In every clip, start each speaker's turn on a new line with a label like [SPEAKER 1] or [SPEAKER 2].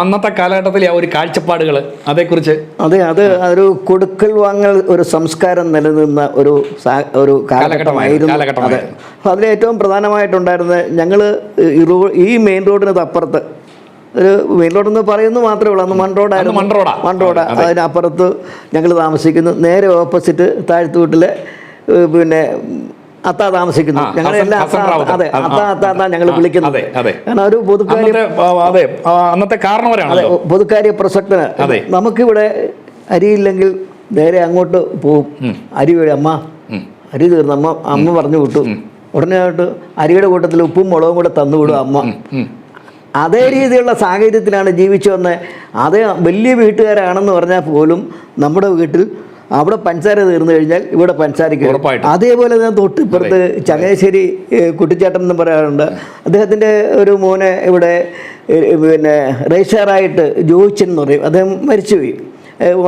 [SPEAKER 1] അന്നത്തെ കാലഘട്ടത്തിലെ ആ ഒരു കാഴ്ചപ്പാടുകൾ അതേക്കുറിച്ച്
[SPEAKER 2] അതെ അത് ഒരു കൊടുക്കൽ വാങ്ങൽ ഒരു സംസ്കാരം നിലനിന്ന ഒരു ഒരു കാലഘട്ടമായിരുന്നു. അതെ. അപ്പം അതിൽ ഏറ്റവും പ്രധാനമായിട്ടുണ്ടായിരുന്നത് ഞങ്ങൾ ഈ മെയിൻ റോഡിന് അപ്പുറത്ത് ഒരു മെയിൻ റോഡ് എന്ന് പറയുന്നത് മാത്രമേ ഉള്ളൂ. അന്ന് മൺറോഡായിരുന്നു മൺറോഡ
[SPEAKER 1] മൺ റോഡാ.
[SPEAKER 2] മൺ റോഡ്. അതിനപ്പുറത്ത് ഞങ്ങൾ താമസിക്കുന്നു. നേരെ ഓപ്പോസിറ്റ് താഴ്ത്തു വീട്ടിലെ പിന്നെ അത്ത താമസിക്കുന്നു.
[SPEAKER 1] ഞങ്ങൾ
[SPEAKER 2] ഞങ്ങളെല്ലാം ഞങ്ങൾ വിളിക്കുന്നത്. കാരണം ഒരു പൊതുക്കാരി
[SPEAKER 1] അന്നത്തെ കാരണവരാണല്ലോ.
[SPEAKER 2] പൊതുക്കാര്യ പ്രസക്തന്. നമുക്കിവിടെ അരിയില്ലെങ്കിൽ നേരെ അങ്ങോട്ട് പോവും. അരി വഴി അമ്മ. അരി തീർന്നു അമ്മ അമ്മ പറഞ്ഞു വിട്ടു. ഉടനെ ആയിട്ട് അരിയുടെ കൂട്ടത്തിൽ ഉപ്പും മുളകും കൂടെ തന്നു വിടും അമ്മ. അതേ രീതിയിലുള്ള സാഹചര്യത്തിലാണ് ജീവിച്ചു വന്നത് അതേ വലിയ വീട്ടുകാരാണെന്ന് പറഞ്ഞാൽ പോലും നമ്മുടെ വീട്ടിൽ അവിടെ പഞ്ചാര തീർന്നു കഴിഞ്ഞാൽ ഇവിടെ പഞ്ചസാരയ്ക്ക് വരും. അതേപോലെ തന്നെ തൊട്ടിപ്പുറത്ത് ചങ്ങനാശ്ശേരി കുട്ടിച്ചേട്ടൻ എന്ന് പറയാറുണ്ട്. അദ്ദേഹത്തിന്റെ ഒരു മോനെ ഇവിടെ പിന്നെ റേഷറായിട്ട് ജോയിച്ചൻ എന്ന് പറയും. അദ്ദേഹം മരിച്ചുപോയി.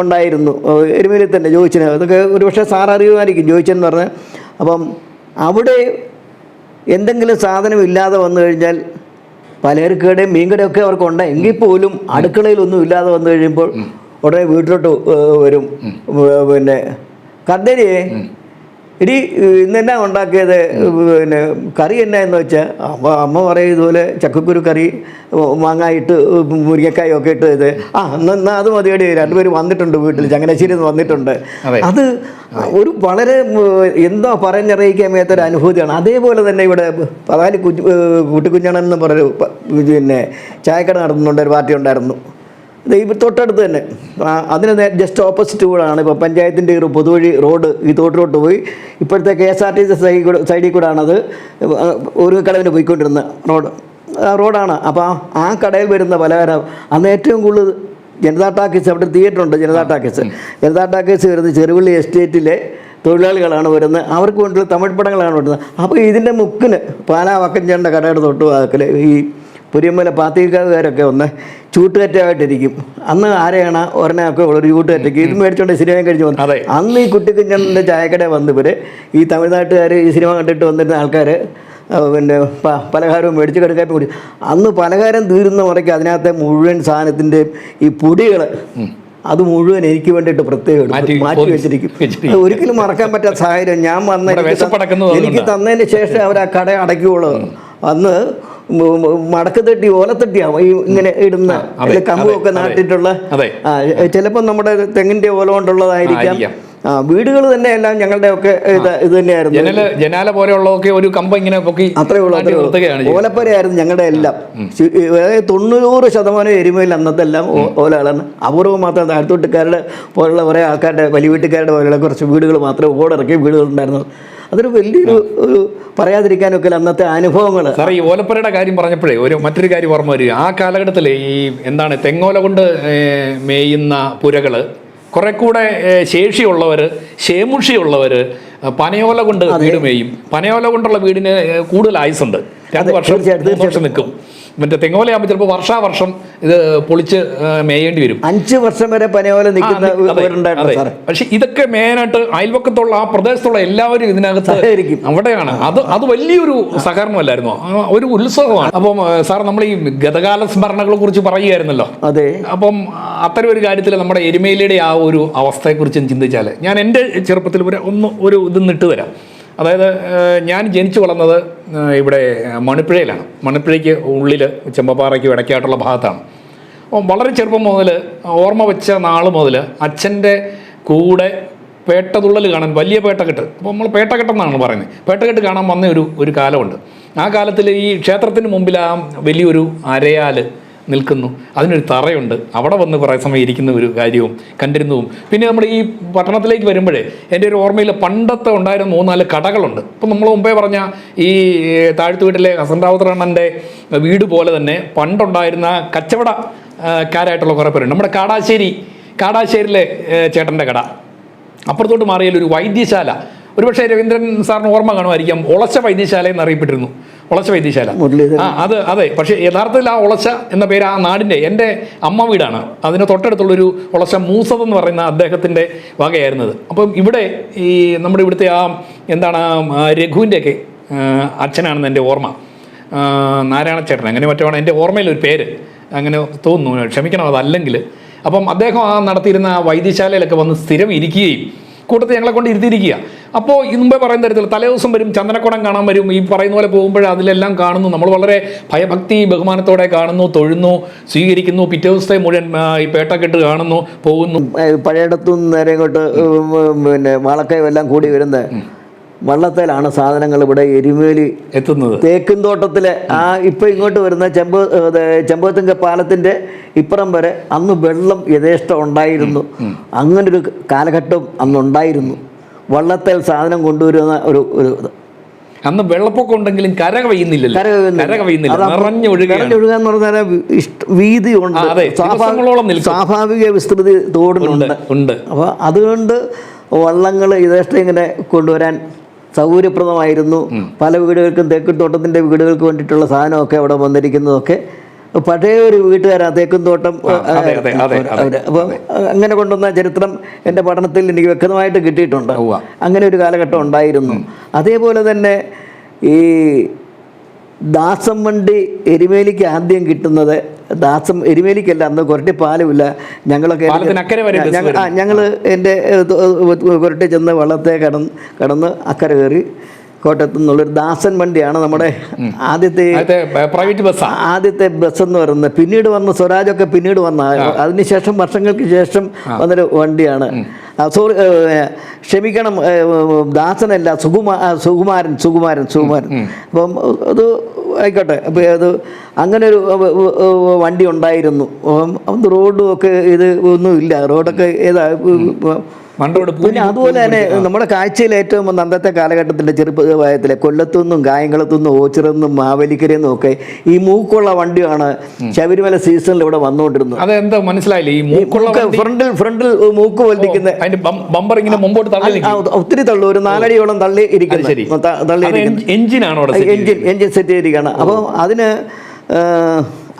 [SPEAKER 2] ഉണ്ടായിരുന്നു. എരുമേലി തന്നെ ജോയിച്ചന്. അതൊക്കെ ഒരുപക്ഷെ സാർ അറിയുമായിരിക്കും ജോയിച്ചൻ എന്ന് പറഞ്ഞാൽ. അപ്പം അവിടെ എന്തെങ്കിലും സാധനം ഇല്ലാതെ വന്നു കഴിഞ്ഞാൽ പലചരക്കടയും മീൻകടയും ഒക്കെ അവർക്കുണ്ട് എങ്കിൽ പോലും അടുക്കളയിലൊന്നും ഇല്ലാതെ വന്നു കഴിയുമ്പോൾ ഉടനെ വീട്ടിലോട്ട് വരും. പിന്നെ കർദ്ദരിയെ ഇടി ഇന്ന് എന്നാ ഉണ്ടാക്കിയത്? പിന്നെ കറി എന്നാ എന്ന് വെച്ചാൽ അമ്മ അമ്മ പറയും ഇതുപോലെ ചക്കക്കുരു കറി മാങ്ങായിട്ട് മുരിങ്ങക്കായും ഒക്കെ ഇട്ട് ഇത്. ആ എന്നാ അത് മതിയടി. രണ്ടുപേരും വന്നിട്ടുണ്ട് വീട്ടിൽ ചങ്ങനാശ്ശേരി വന്നിട്ടുണ്ട്.
[SPEAKER 1] അത്.
[SPEAKER 2] ഒരു വളരെ എന്തോ പറഞ്ഞറിയിക്കാൻ മേത്തൊരു അനുഭൂതിയാണ്. അതേപോലെ തന്നെ ഇവിടെ പതാലി കുഞ്ഞു കുട്ടിക്കുഞ്ഞണൻ എന്ന് പറഞ്ഞൊരു പിന്നെ ചായക്കട നടത്തുന്നുണ്ട് ഒരു പാർട്ടി ഉണ്ടായിരുന്നു. ഇത് ഈ തൊട്ടടുത്ത് തന്നെ. അതിന് ജസ്റ്റ് ഓപ്പോസിറ്റ് കൂടാണ് ഇപ്പോൾ പഞ്ചായത്തിന്റെ ഒരു പൊതുവഴി റോഡ് ഈ തോട്ടിലോട്ട് പോയി. ഇപ്പോഴത്തെ K S R T C സൈഡിൽ കൂടെ സൈഡിൽ കൂടാണത്. ഒരു കടവിന് പോയിക്കൊണ്ടിരുന്ന റോഡ്. റോഡാണ്. അപ്പോൾ ആ- ആ കടയിൽ വരുന്ന പലഹാരം അന്ന് ഏറ്റവും കൂടുതൽ ജനതാ ടാക്കീസ് അവിടെ തിയേറ്റർ ഉണ്ട് ജനതാ ടാക്കീസ്. ജനതാ ടാക്കീസ് വരുന്ന ചെറുവള്ളി എസ്റ്റേറ്റിലെ തൊഴിലാളികളാണ് വരുന്നത്. അവർക്ക് വേണ്ടിയുള്ള തമിഴ് പടങ്ങളാണ് വരുന്നത്. അപ്പോൾ ഇതിന്റെ മുക്കിന് പാലാ വക്കഞ്ചേണ്ട കടയുടെ തൊട്ട് വാക്കിൽ ഈ പുരിയമ്മല പാത്തിക്കാരുകാരൊക്കെ ഒന്ന് ചൂട്ടുകറ്റായിട്ടിരിക്കും അന്ന് ആരെയാണ് ഒരെണ്ണയൊക്കെ ഒരു ചൂട്ടുകറ്റയ്ക്ക് ഇത് മേടിച്ചോണ്ട് സിനിമ കഴിച്ചു വന്നു. അന്ന് ഈ കുട്ടിക്കുഞ്ഞന്റെ ചായക്കട വന്ന് ഇവർ ഈ തമിഴ്നാട്ടുകാർ ഈ സിനിമ കണ്ടിട്ട് വന്നിരുന്ന ആൾക്കാർ പിന്നെ പലഹാരവും മേടിച്ച് കിടക്കാൻ കൂടി. അന്ന് പലഹാരം തീരുന്ന മുറയ്ക്ക് അതിനകത്തെ മുഴുവൻ സാധനത്തിന്റെയും ഈ പൊടികൾ അത് മുഴുവൻ എനിക്ക് വേണ്ടിയിട്ട് പ്രത്യേകം
[SPEAKER 1] മാറ്റി
[SPEAKER 2] വെച്ചിരിക്കും. ഒരിക്കലും മറക്കാൻ പറ്റാത്ത സാഹചര്യം. ഞാൻ വന്ന എനിക്ക്. തന്നതിന് ശേഷം അവർ ആ കട അടയ്ക്കുള്ളൂ. അന്ന് മ- മ- മടക്ക് തട്ടി ഓലത്തട്ടിയാവും ഈ ഇങ്ങനെ ഇടുന്ന കമ്പുമൊക്കെ നാട്ടിട്ടുള്ള
[SPEAKER 1] അതെ.
[SPEAKER 2] ചിലപ്പോൾ നമ്മുടെ തെങ്ങിന്റെ ഓല കൊണ്ടുള്ളതായിരിക്കാം. ആ വീടുകൾ തന്നെ എല്ലാം ഞങ്ങളുടെ ഒക്കെ ഇത് തന്നെയായിരുന്നു.
[SPEAKER 1] ജനൽ ജനാല പോലെയുള്ളതൊക്കെ ഒരു കമ്പ ഇങ്ങനെ പൊക്കി
[SPEAKER 2] അത്രേ ഉള്ളൂ അത്രേ ഉള്ളൂ. ഓലപ്പരയായിരുന്നു ഞങ്ങളുടെ എല്ലാം. തൊണ്ണൂറ് ശതമാനം എരുമയിൽ അന്നത്തെ എല്ലാം ഓലകളാണ്. അപൂർവം മാത്രം താഴ്ത്തോട്ടുകാരുടെ പോലുള്ള കുറേ ആൾക്കാരുടെ വലിയ വീട്ടുകാരുടെ പോലെയുള്ള കുറച്ച് വീടുകൾ മാത്രമേ ഓടിറക്കിയ വീടുകൾ ഉണ്ടായിരുന്നു അതൊരു വലിയൊരു ഒരു പറയാതിരിക്കാനൊക്കെ അന്നത്തെ അനുഭവങ്ങൾ
[SPEAKER 1] സാറേ ഈ ഓലപ്പരയുടെ കാര്യം പറഞ്ഞപ്പോഴേ ഒരു മറ്റൊരു കാര്യം ഓർമ്മ വരിക. ആ കാലഘട്ടത്തിൽ ഈ എന്താണ് തെങ്ങോല കൊണ്ട് മേയുന്ന പുരകൾ കുറെ കൂടെ ശേഷിയുള്ളവർ ശേമുഷിയുള്ളവർ പനയോല കൊണ്ട് വീട് മേയും. പനയോല കൊണ്ടുള്ള വീടിന് കൂടുതൽ ആയുസുണ്ട് രണ്ട് വർഷം വർഷം നിൽക്കും. മറ്റേ തെങ്ങോലയാകുമ്പോൾ ചിലപ്പോൾ വർഷാവർഷം ഇത് പൊളിച്ച് മേയേണ്ടി വരും.
[SPEAKER 2] അഞ്ച് വർഷം വരെ പനയോല നിൽക്കുന്ന
[SPEAKER 1] പക്ഷെ ഇതൊക്കെ മെയിനായിട്ട് അയൽവക്കത്തുള്ള ആ പ്രദേശത്തുള്ള എല്ലാവരും ഇതിനകത്ത്. അവിടെയാണ്. അത് അത് വലിയൊരു സഹകരണമല്ലായിരുന്നു. ഒരു ഉത്സവമാണ്. അപ്പം സാർ നമ്മൾ ഈ ഗതകാല സ്മരണകളെ കുറിച്ച് പറയുകയായിരുന്നല്ലോ.
[SPEAKER 2] അതെ.
[SPEAKER 1] അപ്പം അത്തരം ഒരു കാര്യത്തിൽ നമ്മുടെ എരുമേലിയുടെ ആ ഒരു അവസ്ഥയെക്കുറിച്ച് ചിന്തിച്ചാൽ ഞാൻ എന്റെ ചെറുപ്പത്തിൽ ഒരു ഒന്ന് ഒരു ഇത് നിട്ട് തരാം അതായത് ഞാൻ ജനിച്ചു വളർന്നത് ഇവിടെ മണിപ്പുഴയിലാണ്. മണിപ്പുഴയ്ക്ക് ഉള്ളിൽ ചെമ്പപ്പാറയ്ക്ക് ഇടയ്ക്കായിട്ടുള്ള ഭാഗത്താണ്. വളരെ ചെറുപ്പം മുതൽ ഓർമ്മ വെച്ച നാൾ മുതൽ അച്ഛന്റെ കൂടെ പേട്ടതുള്ളൽ കാണാൻ വലിയ പേട്ടക്കെട്ട്. അപ്പോൾ നമ്മൾ പേട്ടക്കെട്ടെന്നാണ് പറയുന്നത്. പേട്ടക്കെട്ട് കാണാൻ വന്ന ഒരു ഒരു കാലമുണ്ട്. ആ കാലത്തിൽ ഈ ക്ഷേത്രത്തിന് മുമ്പിൽ ആ വലിയൊരു അരയാൽ നിൽക്കുന്നു. അതിനൊരു തറയുണ്ട്. അവിടെ വന്ന് കുറേ സമയം ഇരിക്കുന്ന ഒരു കാര്യവും കണ്ടിരുന്നതും. പിന്നെ നമ്മൾ ഈ പട്ടണത്തിലേക്ക് വരുമ്പോഴേ എന്റെ ഒരു ഓർമ്മയിൽ പണ്ടത്തെ ഉണ്ടായിരുന്ന മൂന്നാൽ കടകളുണ്ട്. ഇപ്പം നമ്മൾ മുമ്പേ പറഞ്ഞ ഈ താഴ്ത്തു വീട്ടിലെ ഹസൻറാവുത്തറണ്ണന്റെ വീട് പോലെ തന്നെ പണ്ടുണ്ടായിരുന്ന കച്ചവട ആ, കാരായിട്ടുള്ള കുറേ പേരുണ്ട്. നമ്മുടെ കാടാശ്ശേരി കാടാശ്ശേരിയിലെ ചേട്ടന്റെ കട. അപ്പുറത്തോട്ട് മാറിയാൽ ഒരു വൈദ്യശാല. ഒരുപക്ഷെ രവീന്ദ്രൻ സാറിന് ഓർമ്മ കാണുമായിരിക്കാം. ഒളച്ച വൈദ്യശാല എന്നറിയപ്പെട്ടിരുന്നു. ഒളച്ച വൈദ്യശാല. ആ അത് അതെ. പക്ഷേ യഥാർത്ഥത്തിൽ ആ ഒളച്ച എന്ന പേര് ആ നാടിന്റെ എന്റെ അമ്മ വീടാണ്. അതിന് തൊട്ടടുത്തുള്ളൊരു ഒളച്ച മൂസത് എന്ന് പറയുന്ന അദ്ദേഹത്തിന്റെ വകയായിരുന്നത്. അപ്പം ഇവിടെ ഈ നമ്മുടെ ഇവിടുത്തെ ആ എന്താണ് രഘുവിന്റെയൊക്കെ അച്ഛനാണെന്ന് എന്റെ ഓർമ്മ. ആ, നാരായണ ചേട്ടൻ അങ്ങനെ മറ്റോ എന്റെ ഓർമ്മയിൽ ഒരു പേര്. അങ്ങനെ തോന്നുന്നു. ക്ഷമിക്കണം അതല്ലെങ്കിൽ. അപ്പം അദ്ദേഹം ആ നടത്തിയിരുന്ന വൈദ്യശാലയിലൊക്കെ വന്ന് സ്ഥിരം ഇരിക്കുകയും കൂട്ടത്തിൽ ഞങ്ങളെ കൊണ്ട് ഇരുത്തിയിരിക്കുക. അപ്പോൾ മുമ്പേ പറയുന്ന തരത്തിൽ തലേദിവസം വരും ചന്ദനക്കുടം കാണാൻ വരും ഈ പറയുന്ന പോലെ പോകുമ്പോൾ അതിലെല്ലാം കാണുന്നു. നമ്മൾ വളരെ ഭയഭക്തി ബഹുമാനത്തോടെ കാണുന്നു തൊഴുന്നു സ്വീകരിക്കുന്നു പിറ്റേ ദിവസത്തെ മുഴുവൻ ഈ പേട്ടക്കെട്ട് കാണുന്നു പോകുന്നു.
[SPEAKER 2] പഴയടത്തു നേരെ ഇങ്ങോട്ട് പിന്നെ വാളക്കയം എല്ലാം കൂടി വരുന്നത് വള്ളത്തേലാണ് സാധനങ്ങൾ ഇവിടെ എരുമേലി
[SPEAKER 1] എത്തുന്നത്.
[SPEAKER 2] തേക്കും തോട്ടത്തിലെ ആ ഇപ്പൊ ഇങ്ങോട്ട് വരുന്ന ചെമ്പ ചെമ്പകത്തിങ്ക പാലത്തിന്റെ ഇപ്പുറം വരെ അന്ന് വെള്ളം യഥേഷ്ടം ഉണ്ടായിരുന്നു. അങ്ങനൊരു കാലഘട്ടം അന്നുണ്ടായിരുന്നു. വള്ളത്തേൽ സാധനം കൊണ്ടുവരുന്ന ഒരു ഒരു.
[SPEAKER 1] അന്ന് വെള്ളപ്പൊക്കം ഉണ്ടെങ്കിലും കര കവിയുന്നില്ലല്ലോ. കര കവയുന്നില്ല. നിറഞ്ഞൊഴുകുകയാണ്
[SPEAKER 2] നിറഞ്ഞൊഴുകാന്ന് പറഞ്ഞാൽ
[SPEAKER 1] വീതി നിൽക്കും.
[SPEAKER 2] സ്വാഭാവിക വിസ്തൃതി തോടിനുണ്ട്
[SPEAKER 1] ഉണ്ട് ഉണ്ട്.
[SPEAKER 2] അപ്പോൾ അതുകൊണ്ട് വള്ളങ്ങൾ യഥേഷ്ടം ഇങ്ങനെ കൊണ്ടുവരാൻ സൗകര്യപ്രദമായിരുന്നു. പല വീടുകൾക്കും തേക്കുംതോട്ടത്തിന്റെ വീടുകൾക്ക് വേണ്ടിയിട്ടുള്ള സാധനമൊക്കെ അവിടെ വന്നിരിക്കുന്നതൊക്കെ പഴയ ഒരു വീട്ടുകാരാ
[SPEAKER 1] തേക്കും
[SPEAKER 2] തോട്ടം. അപ്പം അങ്ങനെ കൊണ്ടുവന്ന ചരിത്രം എന്റെ പഠനത്തിൽ എനിക്ക് വ്യക്തമായിട്ട് കിട്ടിയിട്ടുണ്ട്. അങ്ങനെ ഒരു കാലഘട്ടം ഉണ്ടായിരുന്നു. അതേപോലെ തന്നെ ഈ ദാസം വണ്ടി എരുമേലിക്ക് ആദ്യം കിട്ടുന്നത് ദാസം എരുമേലിക്കല്ല അന്ന് കുരട്ടി പാലുമില്ല. ഞങ്ങളൊക്കെ ഞങ്ങൾ എന്റെ കുരട്ടി ചെന്ന് വള്ളത്തെ കടന്ന് കടന്ന് അക്കരെ കയറി. കോട്ടയത്തു നിന്നുള്ളൊരു ദാസൻ വണ്ടിയാണ് നമ്മുടെ ആദ്യത്തെ
[SPEAKER 1] പ്രൈവറ്റ് ബസ്
[SPEAKER 2] ആദ്യത്തെ ബസ് എന്ന് പറയുന്നത്. പിന്നീട് വന്ന സ്വരാജൊക്കെ പിന്നീട് വന്ന അതിനുശേഷം വർഷങ്ങൾക്ക് ശേഷം വന്നൊരു വണ്ടിയാണ്. സോറി ക്ഷമിക്കണം ദാസനല്ല സുകുമാ സുകുമാരൻ സുകുമാരൻ സുകുമാരൻ. അപ്പം അത് ആയിക്കോട്ടെ. അപ്പം അത് അങ്ങനെ ഒരു വണ്ടി ഉണ്ടായിരുന്നു. അപ്പം റോഡും ഒക്കെ ഇത് ഒന്നുമില്ല. റോഡൊക്കെ ഏതാ പിന്നെ അതുപോലെ തന്നെ നമ്മുടെ കാഴ്ചയിൽ ഏറ്റവും അന്നത്തെ കാലഘട്ടത്തിന്റെ ചെറുപ്പകാലത്തിലെ കൊല്ലത്തുനിന്നും കായംകുളത്തുനിന്നും ഓച്ചിറന്നും മാവേലിക്കരയെന്നും ഒക്കെ ഈ മൂക്കുള്ള വണ്ടിയാണ് ശബരിമല സീസണിൽ ഇവിടെ വന്നുകൊണ്ടിരുന്നത്.
[SPEAKER 1] അതെന്താ മനസ്സിലായില്ലേ? ഈ മൂക്കുള്ള
[SPEAKER 2] മൂക്ക് ഫ്രണ്ടിൽ ഫ്രണ്ടിൽ മൂക്ക് വലിക്കുന്ന
[SPEAKER 1] അതിന്റെ ബമ്പർ ഇങ്ങനെ മുമ്പോട്ട് തള്ളി
[SPEAKER 2] ഒത്തിരി തള്ളു. ഒരു നാലടിയോളം തള്ളി
[SPEAKER 1] ഇരിക്കുന്നത്
[SPEAKER 2] ഇരിക്കുന്നു. തള്ളി
[SPEAKER 1] എഞ്ചിനാണോ
[SPEAKER 2] എഞ്ചിൻ എഞ്ചിൻ സെറ്റ് ചെയ്തിരിക്കുകയാണ്. അപ്പോൾ അതിന്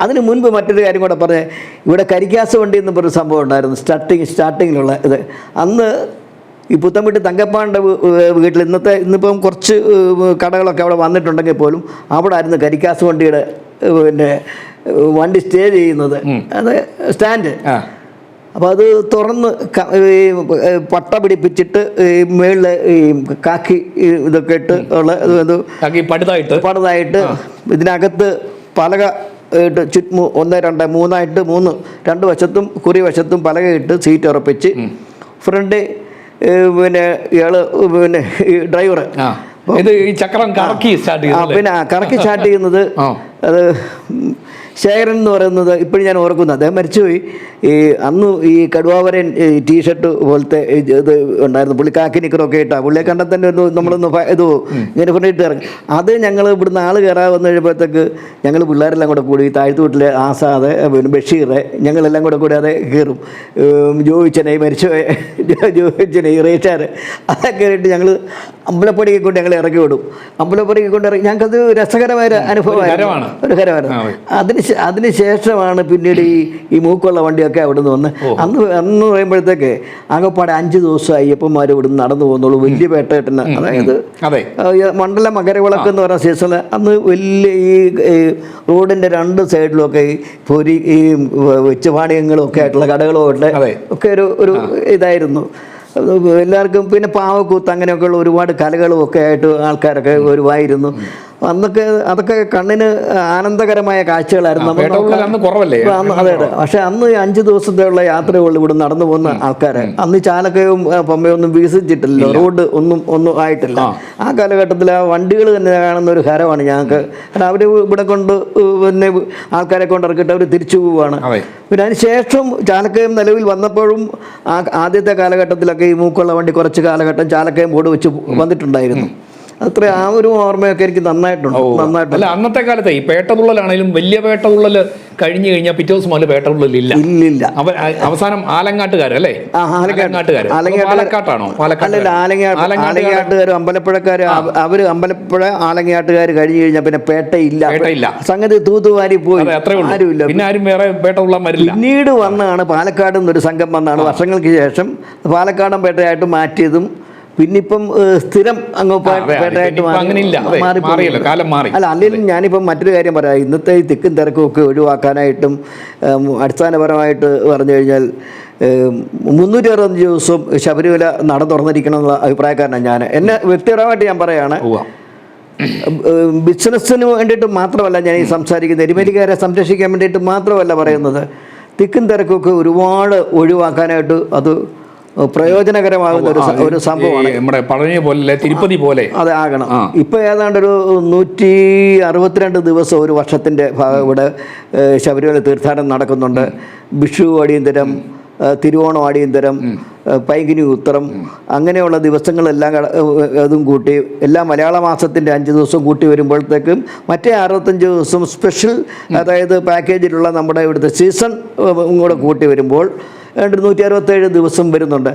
[SPEAKER 2] അതിന് മുൻപ് മറ്റൊരു കാര്യം കൂടെ പറഞ്ഞേ ഇവിടെ കരിക്കാസ് വണ്ടി എന്ന് പറഞ്ഞൊരു സംഭവം ഉണ്ടായിരുന്നു സ്റ്റാർട്ടിങ് സ്റ്റാർട്ടിങ്ങിലുള്ള ഇത്. അന്ന് ഈ പുത്തൻവീട്ടിൽ തങ്കപ്പാണ്ട വീട്ടിൽ ഇന്നത്തെ ഇന്നിപ്പം കുറച്ച് കടകളൊക്കെ അവിടെ വന്നിട്ടുണ്ടെങ്കിൽ പോലും അവിടെ ആയിരുന്നു കരിക്കാസ് വണ്ടിയുടെ പിന്നെ വണ്ടി സ്റ്റേ ചെയ്യുന്നത്. അത് സ്റ്റാൻഡ്. അപ്പോൾ അത് തുറന്ന് പട്ട പിടിപ്പിച്ചിട്ട് ഈ മേളിൽ ഈ കാക്കി ഇതൊക്കെ ഇട്ട് ഉള്ള
[SPEAKER 1] പടുതായിട്ട്.
[SPEAKER 2] പടുതായിട്ട് ഇതിനകത്ത് പലക ചുറ്റും ഒന്ന് രണ്ട് മൂന്നായിട്ട് മൂന്ന് രണ്ട് വശത്തും കുറി വശത്തും പലക ഇട്ട് സീറ്റ് ഉറപ്പിച്ച് ഫ്രണ്ട് പിന്നെ ഇയാൾ പിന്നെ ഈ ഡ്രൈവർ
[SPEAKER 1] ഇത് ഈ ചക്രം കറക്കി സ്റ്റാർട്ട് ചെയ്യുന്നത്
[SPEAKER 2] പിന്നെ കറക്കി സ്റ്റാർട്ട് ചെയ്യുന്നത് അത് ശേഖരൻ എന്ന് പറയുന്നത് ഇപ്പോഴും ഞാൻ ഓർക്കുന്നു. അദ്ദേഹം മരിച്ചുപോയി. ഈ അന്ന് ഈ കടുവാവരൻ ഈ ടീഷർട്ട് പോലത്തെ ഇത് ഉണ്ടായിരുന്നു. പുള്ളി കാക്കി നിക്കറൊക്കെ ഇട്ടാ. പുള്ളിയെ കണ്ടാൽ തന്നെ ഒന്ന് നമ്മളൊന്ന് ഇത് ഇങ്ങനെ കൊണ്ടിട്ട് ഇറങ്ങി. അത് ഞങ്ങൾ ഇവിടുന്ന് ആൾ കയറാൻ വന്നു കഴിയുമ്പോഴത്തേക്ക് ഞങ്ങൾ പിള്ളേരെല്ലാം കൂടെ കൂടി താഴ്ത്തു വീട്ടിലെ ആസാദ് പിന്നെ ബഷീറെ ഞങ്ങളെല്ലാം കൂടെ കൂടി അതെ കയറും ജോയിച്ചനെ മരിച്ചുപോയ ജോയിച്ചനെ ഇറേറ്റാർ അതൊക്കെ കയറിയിട്ട് ഞങ്ങൾ അമ്പലപ്പടിക്ക് കൊണ്ട് ഞങ്ങൾ ഇറക്കി വിടും. അമ്പലപ്പടിക്ക് കൊണ്ട് ഇറങ്ങി ഞങ്ങൾക്കത് രസകരമായ അനുഭവമായിരുന്നു. ഒരു
[SPEAKER 1] കരമായിരുന്നു.
[SPEAKER 2] അതിന് അതിന് ശേഷമാണ് പിന്നീട് ഈ ഈ മൂക്കുള്ള വണ്ടിയൊക്കെ അവിടെ നിന്ന് വന്ന് അന്ന് അന്ന് പറയുമ്പോഴത്തേക്ക് ആകെപ്പാടെ അഞ്ച് ദിവസം അയ്യപ്പന്മാർ ഇവിടെ നിന്ന് നടന്നു പോകുന്നുള്ളൂ. വലിയ പേട്ടേട്ടന്. അതായത് മണ്ഡല മകരവിളക്ക് എന്ന് പറയുന്ന സീസണിൽ അന്ന് വലിയ ഈ റോഡിന്റെ രണ്ട് സൈഡിലൊക്കെ പൊരി ഈ വെച്ചുപാടിയങ്ങളും ഒക്കെ ആയിട്ടുള്ള കടകളും
[SPEAKER 1] ഉണ്ട്.
[SPEAKER 2] ഒക്കെ ഒരു ഒരു ഇതായിരുന്നു. എല്ലാവർക്കും പിന്നെ പാവക്കൂത്ത് അങ്ങനെയൊക്കെയുള്ള ഒരുപാട് കലകളും ഒക്കെ ആയിട്ട് ആൾക്കാരൊക്കെ വരുമായിരുന്നു. അന്നൊക്കെ അതൊക്കെ കണ്ണിന് ആനന്ദകരമായ കാഴ്ചകളായിരുന്നു. നമ്മൾ അതെ അതെ. പക്ഷെ അന്ന് അഞ്ചു ദിവസത്തെയുള്ള യാത്രകൾ ഇവിടെ നടന്നു പോകുന്ന ആൾക്കാരെ അന്ന് ചാലക്കയും പമ്പയൊന്നും വികസിച്ചിട്ടില്ല റോഡ് ഒന്നും ഒന്നും ആയിട്ടില്ല. ആ. കാലഘട്ടത്തിൽ ആ വണ്ടികൾ തന്നെ കാണുന്ന ഒരു ഹരമാണ് ഞങ്ങൾക്ക്. കാരണം അവർ ഇവിടെ കൊണ്ട് പിന്നെ ആൾക്കാരെ കൊണ്ട് ഇറക്കിയിട്ട് അവർ തിരിച്ചു പോവുകയാണ്. പിന്നെ അതിന് ശേഷം ചാലക്കയം നിലവിൽ വന്നപ്പോഴും ആ ആദ്യത്തെ കാലഘട്ടത്തിലൊക്കെ ഈ മൂക്കുള്ള വണ്ടി കുറച്ച് കാലഘട്ടം ചാലക്കയം ബോർഡ് വെച്ച് വന്നിട്ടുണ്ടായിരുന്നു. അത്ര ആ ഒരു ഓർമ്മയൊക്കെ എനിക്ക് നന്നായിട്ടുണ്ട് നന്നായിട്ടുണ്ട്.
[SPEAKER 1] അല്ല അന്നത്തെ കാലത്തെ ഈ പേട്ടതുള്ളലാണെങ്കിലും വലിയ പേട്ടതുള്ളൽ കഴിഞ്ഞു കഴിഞ്ഞാൽ പിറ്റേ ദിവസം മുതൽ പേട്ടതുള്ളലില്ല.
[SPEAKER 2] ഇല്ലില്ല.
[SPEAKER 1] അവ അവസാനം ആലങ്ങാട്ടുകാരല്ലേ
[SPEAKER 2] ആ, ആലങ്ങാട്ട്.
[SPEAKER 1] പാലക്കാട്ടാണോ?
[SPEAKER 2] ആലങ്ങാട്ടുകാർ അമ്പലപ്പുഴക്കാർ അവർ അമ്പലപ്പുഴ ആലങ്ങാട്ടുകാർ കഴിഞ്ഞു കഴിഞ്ഞാൽ പിന്നെ പേട്ടയില്ല.
[SPEAKER 1] പേട്ടയില്ല.
[SPEAKER 2] സംഗതി തൂത്തുവാരി പോയി. ആരുമില്ല.
[SPEAKER 1] പിന്നെ ആരും വേറെ പേട്ടതുള്ള വരില്ല.
[SPEAKER 2] പിന്നീട് വന്നാണ് പാലക്കാട് നിന്നൊരു സംഘം വന്നാണ് വർഷങ്ങൾക്ക് ശേഷം പാലക്കാടൻ പേട്ടയായിട്ട് മാറ്റിയതും പിന്നിപ്പം സ്ഥിരം അങ്ങ്. പേട്ടയായിട്ട്. അല്ല അല്ലെങ്കിൽ ഞാനിപ്പം മറ്റൊരു കാര്യം പറയാം. ഇന്നത്തെ ഈ തിക്കും തിരക്കും ഒക്കെ ഒഴിവാക്കാനായിട്ടും അടിസ്ഥാനപരമായിട്ട് പറഞ്ഞു കഴിഞ്ഞാൽ മുന്നൂറ്റി അറുപത്തഞ്ച് ദിവസവും ശബരിമല നട തുറന്നിരിക്കണം എന്നുള്ള അഭിപ്രായക്കാരനാണ് ഞാൻ. എന്നെ വ്യക്തിപരമായിട്ട് ഞാൻ പറയാണ്. ബിസിനസ്സിന് വേണ്ടിയിട്ട് മാത്രമല്ല ഞാൻ ഈ സംസാരിക്കുന്നത് എരുമേലിക്കാരെ സംരക്ഷിക്കാൻ വേണ്ടിയിട്ട് മാത്രമല്ല പറയുന്നത്. തിക്കും തിരക്കൊക്കെ ഒരുപാട് ഒഴിവാക്കാനായിട്ട് അത് പ്രയോജനകരമാകുന്ന ഒരു ഒരു സംഭവമാണ്.
[SPEAKER 1] നമ്മുടെ പഴനി പോലെ തിരുപ്പതി പോലെ.
[SPEAKER 2] അതെ ആകണം. ഇപ്പൊ ഏതാണ്ട് ഒരു നൂറ്റി അറുപത്തിരണ്ട് ദിവസം ഒരു വർഷത്തിന്റെ ഭാഗം ഇവിടെ ശബരിമല തീർത്ഥാടനം നടക്കുന്നുണ്ട്. വിഷു അടിയന്തരം തിരുവോണം അടിയന്തരം ഏഹ്, പൈങ്കിനി ഉത്തരം അങ്ങനെയുള്ള ദിവസങ്ങളെല്ലാം അതും കൂട്ടി എല്ലാ മലയാള മാസത്തിന്റെ അഞ്ച് ദിവസം കൂട്ടി വരുമ്പോഴത്തേക്കും മറ്റേ അറുപത്തഞ്ച് ദിവസം സ്പെഷ്യൽ അതായത് പാക്കേജിലുള്ള നമ്മുടെ ഇവിടുത്തെ സീസൺ കൂടെ കൂട്ടി വരുമ്പോൾ രണ്ട് നൂറ്റി അറുപത്തേഴ് ദിവസം വരുന്നുണ്ട്.